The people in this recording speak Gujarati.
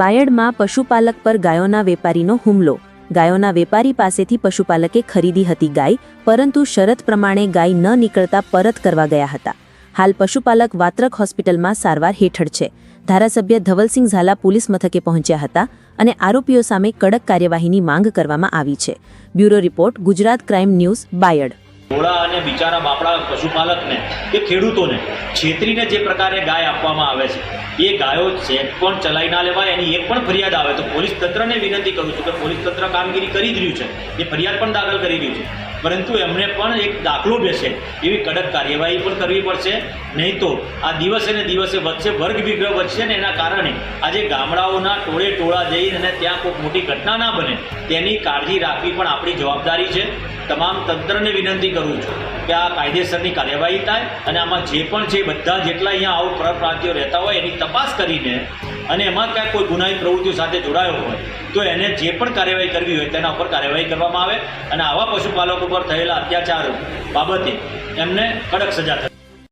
બાયડમાં પશુપાલક પર ગાયોના વેપારીનો હુમલો. ગાયોના વેપારી પાસેથી પશુપાલકે ખરીદી હતી ગાય, પરંતુ શરત પ્રમાણે ગાય ન નીકળતા પરત કરવા ગયા હતા. હાલ પશુપાલક વાત્રક હોસ્પિટલમાં સારવાર હેઠળ છે. ધારાસભ્ય ધવલસિંહ ઝાલા પોલીસ મથકે પહોંચ્યા હતા અને આરોપીઓ સામે કડક કાર્યવાહીની માંગ કરવામાં આવી છે. Bureau report, Gujarat crime news, Bayad. ઘોડા અને બિચારા બાપડા પશુપાલકને, કે ખેડૂતોને, છેતરીને જે પ્રકારે ગાય આપવામાં આવે છે, એ ગાયો ચેક પણ ચલાવી ના લેવાય, એની એક પણ ફરિયાદ આવે. તો પોલીસ તંત્રને વિનંતી કરું છું કે પોલીસ તંત્ર કામગીરી કરી જ રહ્યું છે, એ ફરિયાદ પણ દાખલ કરી રહ્યું છે. પરંતુ એમને પણ એક દાખલો બેસે. એવી કડક કાર્યવાહી પણ કરવી પડશે. નહીં તો આ દિવસે ને દિવસે વધશે, વર્ગ વિગ્રહ વધશે ને એના કારણે આજે ગામડાઓના ટોળે ટોળા જઈ અને ત્યાં કોઈ મોટી ઘટના ના બને, તેની કાળજી રાખવી પણ આપણી જવાબદારી છે. તમામ તંત્રને વિનંતી કરું છું કે આ કાયદેસરની કાર્યવાહી થાય અને આમાં જે પણ છે, બધા જેટલા અહીંયા આવું પરપ્રાંતિઓ રહેતા હોય એની તપાસ કરીને અને એમાં ક્યાંક કોઈ ગુનાહિત પ્રવૃત્તિઓ સાથે જોડાયો હોય તો એને જે પણ કાર્યવાહી કરવી હોય તેના ઉપર કાર્યવાહી કરવામાં આવે અને આવા પશુપાલકો પર થયેલા અત્યાચાર બાબતે એમને કડક સજા થાય